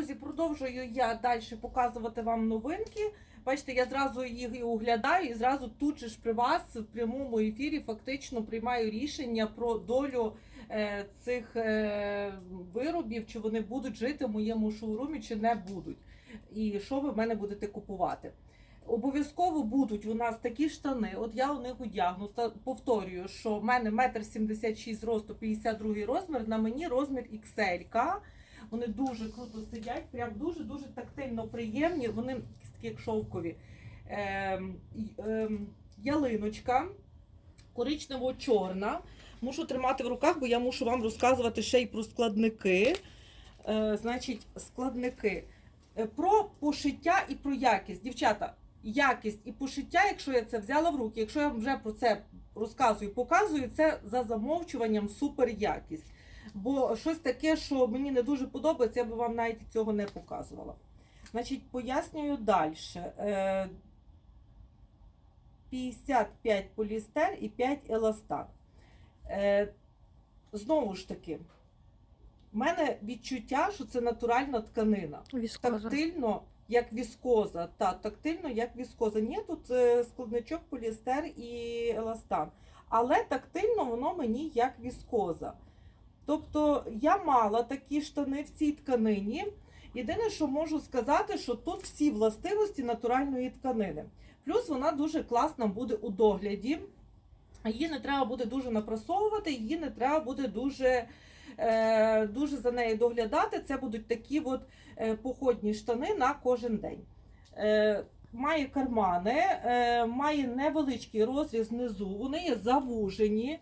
друзі, продовжую я далі показувати вам новинки. Бачите, я зразу їх і оглядаю, і зразу тут же ж при вас в прямому ефірі фактично приймаю рішення про долю е, цих е, виробів, чи вони будуть жити в моєму шоурумі, чи не будуть. І що ви в мене будете купувати. Обов'язково будуть у нас такі штани. От я у них одягну. Повторюю, що в мене метр сімдесят шість росту, 52 розмір. На мені розмір XL. Вони дуже круто сидять, прям дуже дуже тактильно приємні. Вони такі як шовкові. Й- ем, ялиночка коричнево-чорна. Мушу тримати в руках, бо я мушу вам розказувати ще й про складники. Е, значить, складники. Е, Про пошиття і про якість. Дівчата, якість і пошиття, якщо я це взяла в руки, якщо я вже про це розказую, показую, це за замовчуванням супер якість. Бо щось таке, що мені не дуже подобається, я би вам навіть цього не показувала. Значить, пояснюю далі. 55 поліестер і 5 еластан. Е, Знову ж таки, в мене відчуття, що це натуральна тканина Віскоза. тактильно, як віскоза. Та, тактильно, як віскоза. Ні, тут е, складничок, поліестер і еластан. Але тактильно воно мені як віскоза. Тобто я мала такі штани в цій тканині. Єдине, що можу сказати, що тут всі властивості натуральної тканини. Плюс вона дуже класна буде у догляді. Її не треба буде дуже напрасовувати, її не треба буде дуже, е, дуже за нею доглядати. Це будуть такі от е, походні штани на кожен день. Е, має кармани, е, має невеличкий розріз внизу, вони є завужені,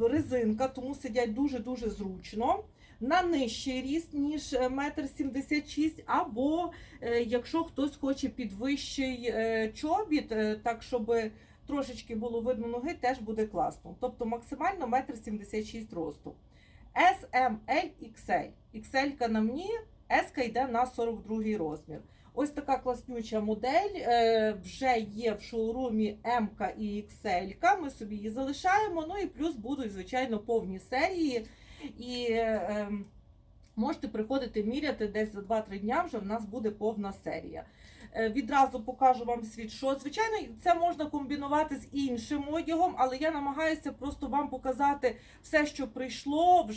резинка, тому сидять дуже-дуже зручно. На нижчий ріст, ніж е, метр сімдесят або е, якщо хтось хоче підвищий е, чобіт, е, так щоб трошечки було видно ноги, теж буде класно. Тобто максимально метр сімдесят шість росту. S, M, XL. XL на мені, S йде на 42 розмір. Ось така класнюча модель. е, Вже є в шоурумі М і XL. Ми собі її залишаємо. Ну і плюс будуть, звичайно, повні серії. І е, можете приходити міряти десь за 2-3 дня. Вже в нас буде повна серія. Е, Відразу покажу вам світшот. Звичайно, це можна комбінувати з іншим одягом, але я намагаюся просто вам показати все, що прийшло вже.